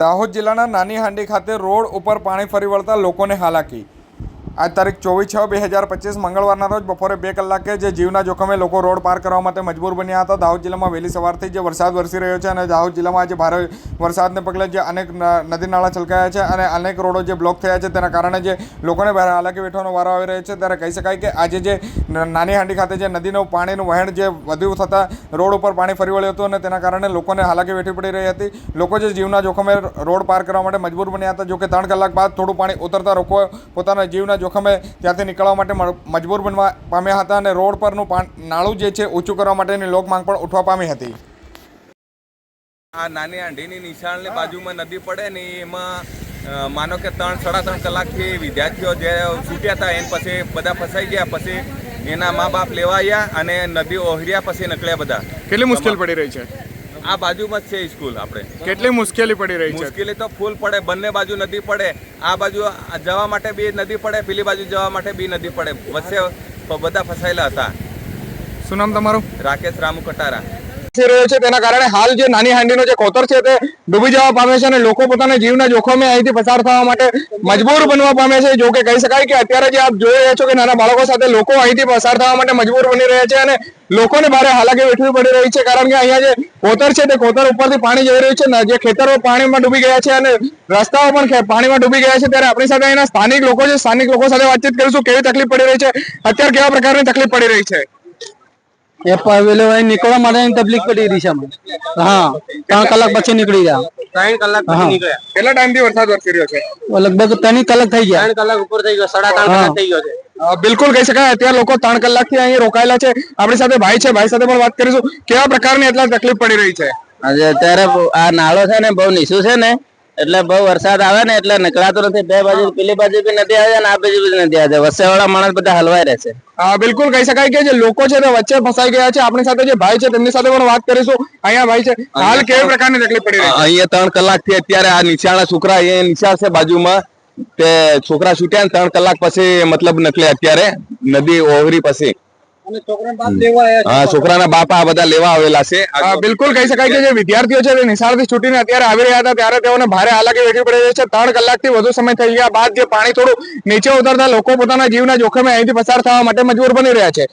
દાહોદ જિલ્લાના નાની હાંડી ખાતે રોડ ઉપર પાણી ફરી વળતા લોકોને હાલાકી આજ તારીખ ચોવીસ છ બે હજાર પચીસ મંગળવારના રોજ બપોરે બે કલાકે જે જીવના જોખમે લોકો રોડ પાર કરવા માટે મજબૂર બન્યા હતા, દાહોદ જિલ્લામાં વહેલી સવારથી જે વરસાદ વરસી રહ્યો છે અને દાહોદ જિલ્લામાં આજે ભારે વરસાદને પગલે જે અનેક નદી નાળા છલકાયા છે અને અનેક રોડો જે બ્લોક થયા છે તેના કારણે જે લોકોને હાલાકી વેઠવાનો વારો આવી રહ્યો છે. ત્યારે કહી શકાય કે આજે જે નાની હાંડી ખાતે જે નદીનું પાણીનું વહેણ જે વધુ થતાં રોડ ઉપર પાણી ફરી વળ્યું હતું અને તેના કારણે લોકોને હાલાકી વેઠવી પડી રહી હતી. લોકો જે જીવના જોખમે રોડ પાર કરવા માટે મજબૂર બન્યા હતા જોકે ત્રણ કલાક બાદ થોડું પાણી ઉતરતા લોકો પોતાના જીવના જોખમે ત્યાંથી નીકળવા માટે મજબૂર બનવા પામ્યા હતા અને રોડ પરનું પાણ નાળું જે છે ઊંચું કરવા માટેની લોક માંગ પણ ઉઠવા પામી હતી. આ નાની આંઢીની નિશાળની બાજુમાં નદી પડે ને એમાં માનો કે ત્રણ સાડા ત્રણ કલાકથી વિદ્યાર્થીઓ જે છૂટ્યા હતા એને પછી બધા ફસાઈ ગયા પછી એના મા બાપ લેવા આવ્યા અને નદી ઓહર્યા પછી નીકળ્યા બધા. કેટલી મુશ્કેલ પડી રહી છે? આ બાજુમાં જ છે સ્કૂલ આપણે. કેટલી મુશ્કેલી પડી રહી મુશ્કેલી તો ફૂલ પડે બંને બાજુ નદી પડે. આ બાજુ જવા માટે બી નદી પડે પેલી બાજુ જવા માટે બી નદી પડે. વચ્ચે બધા ફસાયેલા હતા. શું નામ તમારું? રાકેશ રામુ કટારા. થઈ રહ્યો છે. તેના કારણે હાલ જે નાની હાંડીનો જે કોતર છે તે ડૂબી જવા પામે છે અને લોકો પોતાના જીવના જોખમે અહીંથી પસાર થવા માટે મજબૂર બનવા પામે છે. જો કે કહી શકાય કે અત્યારે જે આપ જોઈ રહ્યા છો કે નાના બાળકો સાથે લોકો અહીંથી પસાર થવા માટે મજબૂર બની રહ્યા છે અને લોકોને ભારે હાલાકી વેઠવી પડી રહી છે. કારણ કે અહીંયા જે કોતર છે તે કોતર ઉપરથી પાણી જઈ રહ્યું છે. ને, જે ખેતરો પાણીમાં ડૂબી ગયા છે અને રસ્તાઓ પણ પાણીમાં ડૂબી ગયા છે. ત્યારે આપણી સાથે અહીંના સ્થાનિક લોકો છે. સ્થાનિક લોકો સાથે વાતચીત કરીશું. કેવી તકલીફ પડી રહી છે? અત્યારે કેવા પ્રકારની તકલીફ પડી રહી છે? એ પેલો અહીં નીકળવા માટે તકલીફ પડી રહી છે હા ત્રણ કલાક પછી નીકળી ગયા. ત્રણ કલાક પછી નીકળ્યા. કેટલા ટાઈમથી વરસાદ વરસી રહ્યો છે? લગભગ ત્રણ કલાક થઈ ગયા. ત્રણ કલાક ઉપર થઈ ગયો સાડા ત્રણ કલાક થઈ ગયો છે. બિલકુલ કહી શકાય અત્યારે લોકો ત્રણ કલાકથી અહીં રોકાયેલા છે. આપણી સાથે ભાઈ છે ભાઈ સાથે પણ વાત કરીશું. કેવા પ્રકારની એટલા તકલીફ પડી રહી છે? આજે અત્યારે આ નાળો છે ને બહુ નીચું છે ને એટલે બહુ વરસાદ આવે ને એટલે નીકળાતો નથી. બે બાજુ પેલી બાજુ બી નથી આવે ને આ બાજુ બી નથી આવે વચ્ચે વાળા માણસ બધા હલવાઈ રહે છે. હા બિલકુલ કહી શકાય કે જે લોકો છે તે વચ્ચે ફસાઈ ગયા છે આપણી સાથે જે ભાઈ છે તેમની સાથે પણ વાત કરીશું. અહીંયા ભાઈ છે. હાલ કેવી પ્રકારની તકલીફ પડી રહી છે? અહીંયા ત્રણ કલાકથી અત્યારે આ નિશાળના છોકરા અહીંયા નિશાળ છે બાજુમાં. તે છોકરા છૂટ્યા ને ત્રણ કલાક પછી મતલબ નકલે અત્યારે. નદી ઓહરી પછી. હા છોકરાના બાપા આ બધા લેવા આવેલા છે. બિલકુલ કહી શકાય કે જે વિદ્યાર્થીઓ છે તે નિશાળથી છૂટીને અત્યારે આવી રહ્યા હતા ત્યારે તેઓને ભારે હાલાકી વેઠવી પડી છે. ત્રણ કલાકથી વધુ સમય થઈ ગયા બાદ જે પાણી થોડું નીચે ઉતરતા લોકો પોતાના જીવના જોખમે અહીંથી પસાર થવા માટે મજબૂર બની રહ્યા છે.